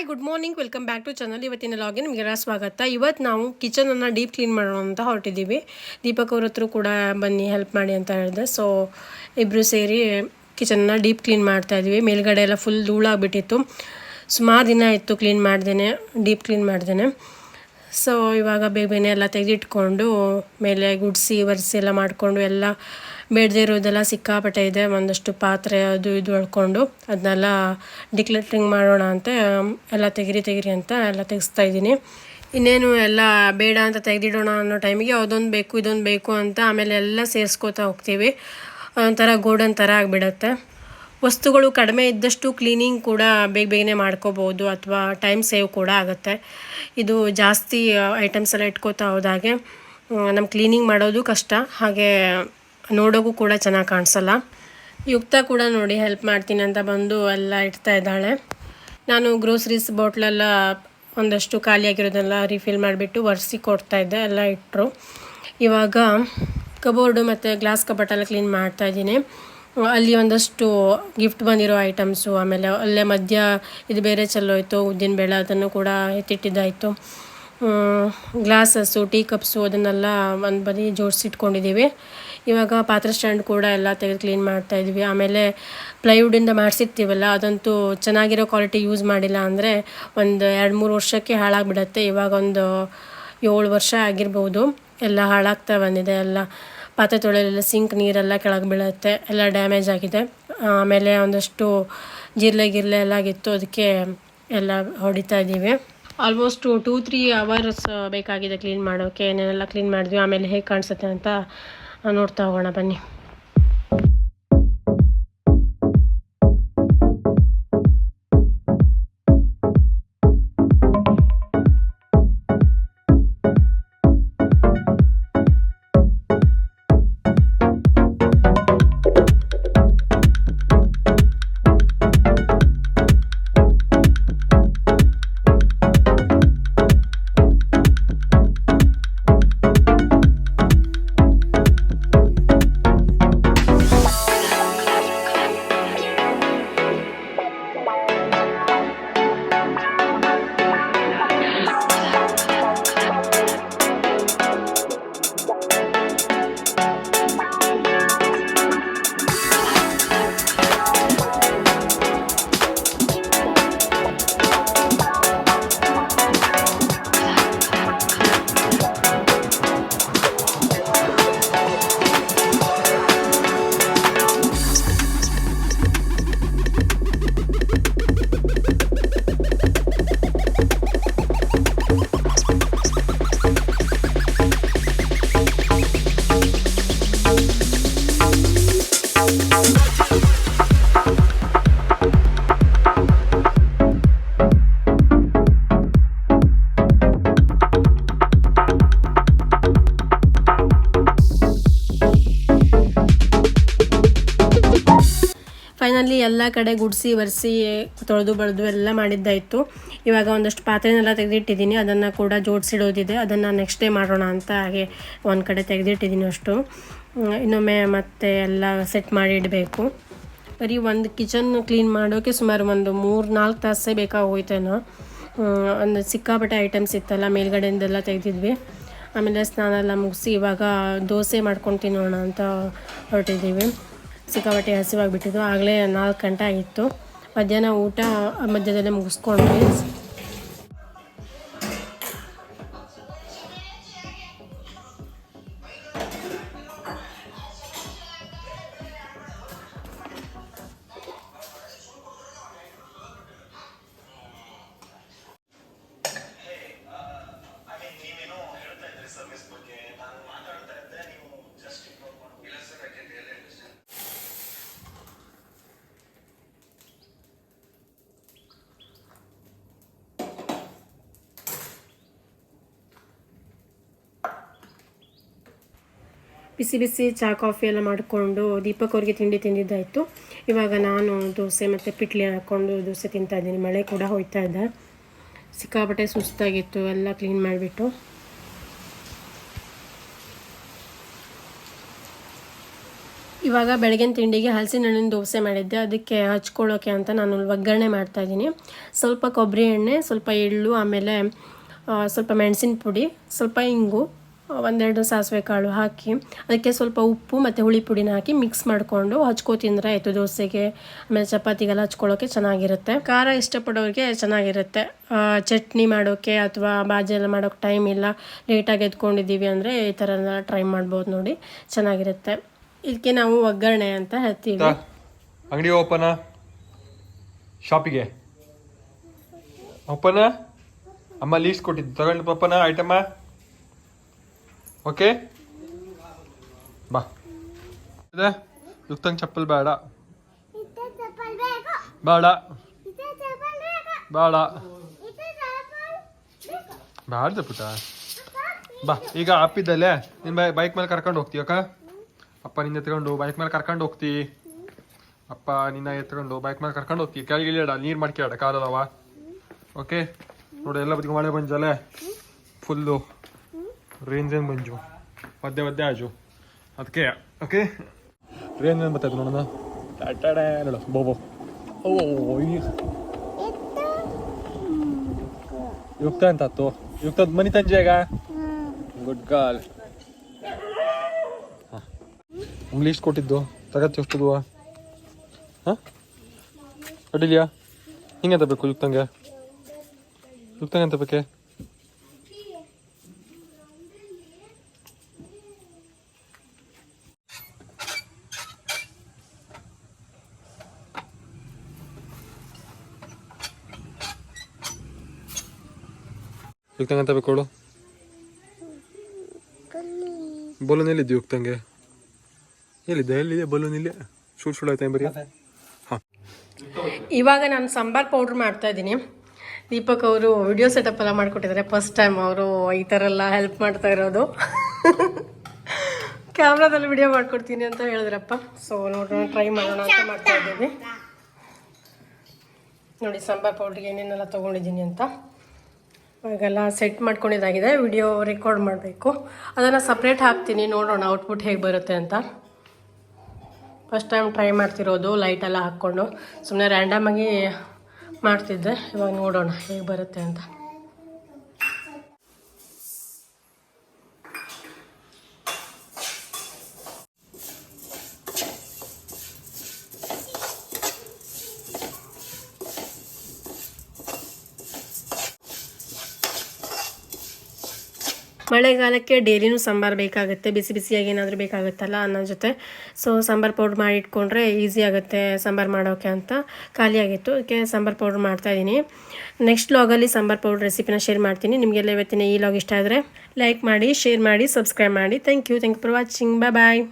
Hi good morning welcome back to channel ಇವತ್ತಿನ login ನಿಮಗೆಲ್ಲ ಸ್ವಾಗತ. ಇವತ್ತು ನಾವು ಕಿಚನನ್ನು ಡೀಪ್ ಕ್ಲೀನ್ ಮಾಡೋಣ ಅಂತ ಹೊರಟಿದ್ದೀವಿ ದೀಪಕ್ ಅವ್ರ ಹತ್ರ ಕೂಡ ಬನ್ನಿ ಹೆಲ್ಪ್ ಮಾಡಿ ಅಂತ ಹೇಳಿದೆ. ಸೊ ಇಬ್ಬರು ಸೇರಿ ಕಿಚನ್ನ ಡೀಪ್ ಕ್ಲೀನ್ ಮಾಡ್ತಾ ಇದ್ವಿ. ಮೇಲ್ಗಡೆ ಎಲ್ಲ ಫುಲ್ ಧೂಳಾಗ್ಬಿಟ್ಟಿತ್ತು. ಸುಮಾರು ದಿನ ಇತ್ತು ಕ್ಲೀನ್ ಮಾಡ್ದೇನೆ ಡೀಪ್ ಕ್ಲೀನ್ ಮಾಡ್ದೇನೆ. ಸೊ ಇವಾಗ ಬೇಗ ಬೇನೆ ಎಲ್ಲ ತೆಗೆದಿಟ್ಕೊಂಡು, ಮೇಲೆ ಗುಡಿಸಿ, ಒರೆಸಿ ಎಲ್ಲ ಮಾಡಿಕೊಂಡು, ಎಲ್ಲ ಬೇಡದೇ ಇರೋದೆಲ್ಲ ಸಿಕ್ಕಾಪಟ್ಟೆ ಇದೆ. ಒಂದಷ್ಟು ಪಾತ್ರೆ, ಅದು ಇದು ಹೊಳ್ಕೊಂಡು ಅದನ್ನೆಲ್ಲ ಡಿಕ್ಲೆಟ್ರಿಂಗ್ ಮಾಡೋಣ ಅಂತ, ಎಲ್ಲ ತೆಗಿರಿ ತೆಗಿರಿ ಅಂತ ಎಲ್ಲ ತೆಗೆಸ್ತಾ ಇದ್ದೀನಿ. ಇನ್ನೇನು ಎಲ್ಲ ಬೇಡ ಅಂತ ತೆಗೆದಿಡೋಣ ಅನ್ನೋ ಟೈಮಿಗೆ ಅದೊಂದು ಬೇಕು, ಇದೊಂದು ಬೇಕು ಅಂತ ಆಮೇಲೆ ಎಲ್ಲ ಸೇರಿಸ್ಕೋತಾ ಹೋಗ್ತೀವಿ. ಒಂಥರ ಗೋಡನ್ ಥರ ಆಗಿಬಿಡತ್ತೆ. ವಸ್ತುಗಳು ಕಡಿಮೆ ಇದ್ದಷ್ಟು ಕ್ಲೀನಿಂಗ್ ಕೂಡ ಬೇಗ ಬೇಗನೆ ಮಾಡ್ಕೋಬೋದು ಅಥವಾ ಟೈಮ್ ಸೇವ್ ಕೂಡ ಆಗುತ್ತೆ. ಇದು ಜಾಸ್ತಿ ಐಟಮ್ಸ್ ಎಲ್ಲ ಇಟ್ಕೋತಾ ಹೋದಾಗೆ ನಮ್ಮ ಕ್ಲೀನಿಂಗ್ ಮಾಡೋದು ಕಷ್ಟ. ಹಾಗೆ ನೋಡೋಕ್ಕೂ ಕೂಡ ಚೆನ್ನಾಗಿ ಕಾಣಿಸಲ್ಲ. ಯುಕ್ತ ಕೂಡ ನೋಡಿ ಹೆಲ್ಪ್ ಮಾಡ್ತೀನಿ ಅಂತ ಬಂದು ಎಲ್ಲ ಇಡ್ತಾ ಇದ್ದಾಳೆ. ನಾನು ಗ್ರೋಸರೀಸ್ ಬಾಟ್ಲೆಲ್ಲ ಒಂದಷ್ಟು ಖಾಲಿಯಾಗಿರೋದೆಲ್ಲ ರಿಫಿಲ್ ಮಾಡಿಬಿಟ್ಟು ಒರೆಸಿ ಕೊಡ್ತಾ ಇದ್ದೆ, ಎಲ್ಲ ಇಟ್ಟರು ಇವಾಗ ಕಬೋರ್ಡು ಮತ್ತು ಗ್ಲಾಸ್ ಕಬಟ್ಟೆಲ್ಲ ಕ್ಲೀನ್ ಮಾಡ್ತಾ ಇದ್ದೀನಿ. ಅಲ್ಲಿ ಒಂದಷ್ಟು ಗಿಫ್ಟ್ ಬಂದಿರೋ ಐಟಮ್ಸು ಆಮೇಲೆ ಅಲ್ಲೇ ಮಧ್ಯ ಇದು ಬೇರೆ ಚೆಲ್ಲೋಯ್ತು ಉದ್ದಿನ ಬೇಳೆ ಅದನ್ನು ಕೂಡ ಎತ್ತಿಟ್ಟಿದ್ದಾಯಿತು. ಗ್ಲಾಸಸ್ಸು ಟೀ ಕಪ್ಸು ಅದನ್ನೆಲ್ಲ ಒಂದು ಬದಿ ಜೋಡಿಸಿಟ್ಕೊಂಡಿದ್ದೀವಿ. ಇವಾಗ ಪಾತ್ರೆ ಸ್ಟ್ಯಾಂಡ್ ಕೂಡ ಎಲ್ಲ ತೆಗೆದು ಕ್ಲೀನ್ ಮಾಡ್ತಾ ಇದ್ವಿ ಆಮೇಲೆ ಪ್ಲೈವುಡಿಂದ ಮಾಡಿಸಿರ್ತೀವಲ್ಲ, ಅದಂತೂ ಚೆನ್ನಾಗಿರೋ ಕ್ವಾಲಿಟಿ ಯೂಸ್ ಮಾಡಿಲ್ಲ ಅಂದರೆ ಒಂದು ಎರಡು ಮೂರು ವರ್ಷಕ್ಕೆ ಹಾಳಾಗಿಬಿಡತ್ತೆ. ಇವಾಗ ಒಂದು ಏಳು ವರ್ಷ ಆಗಿರ್ಬೋದು, ಎಲ್ಲ ಹಾಳಾಗ್ತಾ ಬಂದಿದೆ ಎಲ್ಲ. ಪಾತ್ರೆ ತೊಳೆಯಲೆಲ್ಲ ಸಿಂಕ್ ನೀರೆಲ್ಲ ಕೆಳಗೆ ಬೀಳುತ್ತೆ, ಎಲ್ಲ ಡ್ಯಾಮೇಜ್ ಆಗಿದೆ. ಆಮೇಲೆ ಒಂದಷ್ಟು ಜಿರ್ಲೆ ಗಿರ್ಲೆ ಎಲ್ಲ ಆಗಿತ್ತು ಅದಕ್ಕೆ ಎಲ್ಲ ಹೊಡಿತಾ ಇದ್ದೀವಿ. ಆಲ್ಮೋಸ್ಟ್ ಟೂ ತ್ರೀ ಅವರ್ಸ್ ಬೇಕಾಗಿದೆ ಕ್ಲೀನ್ ಮಾಡೋಕ್ಕೆ ಏನೇನೆಲ್ಲ ಕ್ಲೀನ್ ಮಾಡಿದ್ವಿ, ಆಮೇಲೆ ಹೇಗೆ ಕಾಣಿಸುತ್ತೆ ಅಂತ ನೋಡ್ತಾ ಹೋಗೋಣ ಬನ್ನಿ. ಫೈನಲಿ ಎಲ್ಲ ಕಡೆ ಗುಡಿಸಿ, ಒರೆಸಿ, ತೊಳೆದು, ಬಳೆದು ಎಲ್ಲ ಮಾಡಿದ್ದಾಯಿತು. ಇವಾಗ ಒಂದಷ್ಟು ಪಾತ್ರೆನೆಲ್ಲ ತೆಗೆದಿಟ್ಟಿದ್ದೀನಿ. ಅದನ್ನು ಕೂಡ ಜೋಡಿಸಿಡೋದಿದೆ. ಅದನ್ನು ನೆಕ್ಸ್ಟ್ ಡೇ ಮಾಡೋಣ ಅಂತ ಹಾಗೆ ಒಂದು ಕಡೆ ತೆಗೆದಿಟ್ಟಿದ್ದೀನಿ ಅಷ್ಟು. ಇನ್ನೊಮ್ಮೆ ಮತ್ತೆ ಎಲ್ಲ ಸೆಟ್ ಮಾಡಿ ಇಡಬೇಕು. ಬರೀ ಒಂದು ಕಿಚನ್ ಕ್ಲೀನ್ ಮಾಡೋಕ್ಕೆ ಸುಮಾರು ಒಂದು ಮೂರು ನಾಲ್ಕು ತಾಸೇ ಬೇಕಾಗೋಯ್ತೇನೋ ಒಂದು ಸಿಕ್ಕಾಪಟ್ಟೆ ಐಟಮ್ಸ್ ಇತ್ತಲ್ಲ, ಮೇಲ್ಗಡೆಯಿಂದೆಲ್ಲ ತೆಗೆದಿದ್ವಿ. ಆಮೇಲೆ ಸ್ನಾನ ಎಲ್ಲ ಮುಗಿಸಿ ಇವಾಗ ದೋಸೆ ಮಾಡ್ಕೊಂಡು ತಿನ್ನೋಣ ಅಂತ ಹೊರಟಿದ್ದೀವಿ. ಸಿಕ್ಕಾಪಟ್ಟೆ ಹಸಿವಾಗಿಬಿಟ್ಟಿದ್ದು ಆಗಲೇ ನಾಲ್ಕು ಗಂಟೆ ಆಗಿತ್ತು. ಮಧ್ಯಾಹ್ನ ಊಟ ಮಧ್ಯದಲ್ಲೇ ಮುಗಿಸ್ಕೊಂಡ್ವಿ. ಬಿಸಿ ಬಿಸಿ ಚಹಾ ಕಾಫಿ ಎಲ್ಲ ಮಾಡಿಕೊಂಡು ದೀಪಕ್ ಅವ್ರಿಗೆ ತಿಂಡಿ ತಿಂದಿದ್ದಾಯಿತು. ಇವಾಗ ನಾನು ದೋಸೆ ಮತ್ತು ಪಿಟ್ಲಿ ಹಾಕ್ಕೊಂಡು ದೋಸೆ ತಿಂತಾ ಇದ್ದೀನಿ. ಮಳೆ ಕೂಡ ಹೋಯ್ತಾ ಇದೆ. ಸಿಕ್ಕಾಪಟ್ಟೆ ಸುಸ್ತಾಗಿತ್ತು. ಎಲ್ಲ ಕ್ಲೀನ್ ಮಾಡಿಬಿಟ್ಟು. ಇವಾಗ ಬೆಳಗಿನ ತಿಂಡಿಗೆ ಹಲಸಿನ ಹಣ್ಣಿನ ದೋಸೆ ಮಾಡಿದ್ದೆ. ಅದಕ್ಕೆ ಹಚ್ಕೊಳ್ಳೋಕೆ ಅಂತ ನಾನು ಒಗ್ಗರಣೆ ಮಾಡ್ತಾಯಿದ್ದೀನಿ ಸ್ವಲ್ಪ ಕೊಬ್ಬರಿ ಎಣ್ಣೆ, ಸ್ವಲ್ಪ ಎಳ್ಳು, ಆಮೇಲೆ ಸ್ವಲ್ಪ ಮೆಣಸಿನ ಪುಡಿ, ಸ್ವಲ್ಪ ಇಂಗು ಒಂದೆರಡು ಸಾಸಿವೆ ಕಾಳು ಹಾಕಿ, ಅದಕ್ಕೆ ಸ್ವಲ್ಪ ಉಪ್ಪು ಮತ್ತು ಹುಳಿ ಪುಡಿನ ಹಾಕಿ ಮಿಕ್ಸ್ ಮಾಡಿಕೊಂಡು ಹಚ್ಕೋ ತಿಂದರೆ ಆಯಿತು ದೋಸೆಗೆ, ಆಮೇಲೆ ಚಪಾತಿಗೆಲ್ಲ ಹಚ್ಕೊಳ್ಳೋಕೆ ಚೆನ್ನಾಗಿರುತ್ತೆ. ಖಾರ ಇಷ್ಟಪಡೋರಿಗೆ ಚೆನ್ನಾಗಿರುತ್ತೆ. ಚಟ್ನಿ ಮಾಡೋಕ್ಕೆ ಅಥವಾ ಬಾಜಿ ಎಲ್ಲ ಮಾಡೋಕ್ಕೆ ಟೈಮ್ ಇಲ್ಲ ಲೇಟಾಗಿ ಎದ್ಕೊಂಡಿದ್ದೀವಿ ಅಂದರೆ ಈ ಥರ ಎಲ್ಲ ಟ್ರೈ ಮಾಡ್ಬೋದು ನೋಡಿ, ಚೆನ್ನಾಗಿರುತ್ತೆ. ಇದಕ್ಕೆ ನಾವು ಒಗ್ಗರಣೆ ಅಂತ ಹೇಳ್ತೀವಿ. ಅಂಗಡಿ ಓಪನ? ಶಾಪಿಗೆ? ಓಪನ? ಅಮ್ಮ ಲೀಸ್ಟ್ ಕೊಟ್ಟಿದ್ದು, ತಗೊಂಡು ಪಪ್ಪನ ಐಟಮ? ಓಕೆ? ಬಾ. ಇದೆ? ಚಪ್ಪಲ್ ಬೇಡ. ಬೇಡ. ಬೇಡ. ಬೇಡ ಪುಟ ಬಾ, ಈಗ ಅಪ್ಪಿದ್ದಲ್ಲೇ ನಿನ್ನ ಬೈಕ್ ಮೇಲೆ ಕರ್ಕೊಂಡು ಹೋಗ್ತೀಯಕ್ಕ ಅಪ್ಪ ನಿನ್ನ ಎತ್ಕೊಂಡು ಬೈಕ್ ಮೇಲೆ ಕರ್ಕೊಂಡು ಹೋಗ್ತಿ. ಅಪ್ಪ ನಿನ್ನ ಎತ್ಕೊಂಡು ಬೈಕ್ ಮೇಲೆ ಕರ್ಕೊಂಡು ಹೋಗ್ತಿ. ಕೆಳಗೆ ಇಳಿಯಡ ನೀರು ಮಾಡ್ಕೇಡ ಕಾಲದವ ಓಕೆ? ನೋಡಿ, ಎಲ್ಲ ಬದಿಗೆ ಮಳೆ ಬಂಜಲೆ ಫುಲ್ಲು ರೇಂಜ್ ಏನು ಬಂಜು ಮಧ್ಯೆ ಮಧ್ಯೆ ಆಜು ಅದಕ್ಕೆ ಓಕೆ ರೇಂಜ್ ಏನು ಬರ್ತೈತೆ ನೋಡೋಣ ಟಾಟಾಡೇ ನೋಡು ಬೋಬೋ ಓ ಈ ಇತ್ತು ಯುಕ್ತ ಅಂತ ಆತು ಯುಕ್ತ ಮನಿ ತಂಜೆಗ ಗುಡ್ ಗಾಲ್ ಇಂಗ್ಲೀಷ್ ಕೊಟ್ಟಿದ್ದು ತಗತ್ತೆ ಎಷ್ಟುದುವ ಹಾಂ ಅಡಿಲಿಯಾ ಹಿಂಗೆಂತ ಬೇಕು ಯುಕ್ತಂಗೆ ಯುಕ್ತಂಗೆ ಅಂತ ಬೇಕೆ ಯುಕ್ತಂಗೆ ಅಂತ ಬೇಕು ಕೊಡು. ಬಲೂನ್ ಎಲ್ಲಿದ್ದು ಯುಕ್ತಂಗೆ? ಎಲ್ಲಿದೆ ಎಲ್ಲಿದೆ ಬಲೂನ್ ಇಲ್ಲಿ ಶೂಟ್ ಶೂಟ್ ಆಯ್ತಾ ಬರೀ ಹಾಂ. ಇವಾಗ ನಾನು ಸಾಂಬಾರ್ ಪೌಡ್ರ್ ಮಾಡ್ತಾ ಇದ್ದೀನಿ. ದೀಪಕ್ ಅವರು ವಿಡಿಯೋ ಸೆಟಪ್ ಎಲ್ಲ ಮಾಡಿಕೊಟ್ಟಿದ್ದಾರೆ. ಫಸ್ಟ್ ಟೈಮ್ ಅವರು ಈ ಥರ ಎಲ್ಲ ಹೆಲ್ಪ್ ಮಾಡ್ತಾ ಇರೋದು. ಕ್ಯಾಮ್ರಾದಲ್ಲಿ ವಿಡಿಯೋ ಮಾಡ್ಕೊಡ್ತೀನಿ ಅಂತ ಹೇಳಿದ್ರಪ್ಪ. ಸೊ ನೋಡೋಣ ಟ್ರೈ ಮಾಡೋಣ ಅಂತ ಮಾಡ್ತಾ ಇದ್ದೀನಿ. ನೋಡಿ ಸಾಂಬಾರ್ ಪೌಡ್ರಿಗೆ ಏನೇನೆಲ್ಲ ತೊಗೊಂಡಿದ್ದೀನಿ ಅಂತ. ಇವಾಗೆಲ್ಲ ಸೆಟ್ ಮಾಡ್ಕೊಂಡಿದ್ದಾಗಿದೆ ವಿಡಿಯೋ ರೆಕಾರ್ಡ್ ಮಾಡಬೇಕು. ಅದನ್ನು ಸಪ್ರೇಟ್ ಹಾಕ್ತೀನಿ, ನೋಡೋಣ ಔಟ್ಪುಟ್ ಹೇಗೆ ಬರುತ್ತೆ ಅಂತ. ಫಸ್ಟ್ ಟೈಮ್ ಟ್ರೈ ಮಾಡ್ತಿರೋದು ಲೈಟೆಲ್ಲ ಹಾಕ್ಕೊಂಡು. ಸುಮ್ಮನೆ ರ್ಯಾಂಡಮಾಗಿ ಮಾಡ್ತಿದ್ದೆ, ಇವಾಗ ನೋಡೋಣ ಹೇಗೆ ಬರುತ್ತೆ ಅಂತ. ಮಳೆಗಾಲಕ್ಕೆ ಡೈಲಿನೂ ಸಾಂಬಾರು ಬೇಕಾಗುತ್ತೆ. ಬಿಸಿ ಬಿಸಿಯಾಗಿ ಏನಾದರೂ ಬೇಕಾಗುತ್ತಲ್ಲ ಅನ್ನೋ ಜೊತೆ. ಸೊ ಸಾಂಬಾರು ಪೌಡ್ರ್ ಮಾಡಿ ಇಟ್ಕೊಂಡ್ರೆ ಈಸಿ ಆಗುತ್ತೆ ಸಾಂಬಾರು ಮಾಡೋಕ್ಕೆ ಅಂತ. ಖಾಲಿಯಾಗಿತ್ತು ಅದಕ್ಕೆ ಸಾಂಬಾರು ಪೌಡ್ರ್ ಮಾಡ್ತಾಯಿದ್ದೀನಿ ನೆಕ್ಸ್ಟ್ ಲಾಗಲ್ಲಿ ಸಾಂಬಾರು ಪೌಡ್ರ್ ರೆಸಿಪಿನ ಶೇರ್ ಮಾಡ್ತೀನಿ. ನಿಮಗೆಲ್ಲ ಇವತ್ತಿನ ಈ ಲಾಗ್ ಇಷ್ಟ ಆದರೆ ಲೈಕ್ ಮಾಡಿ ಶೇರ್ ಮಾಡಿ ಸಬ್ಸ್ಕ್ರೈಬ್ ಮಾಡಿ. Thank you thank you for watching bye bye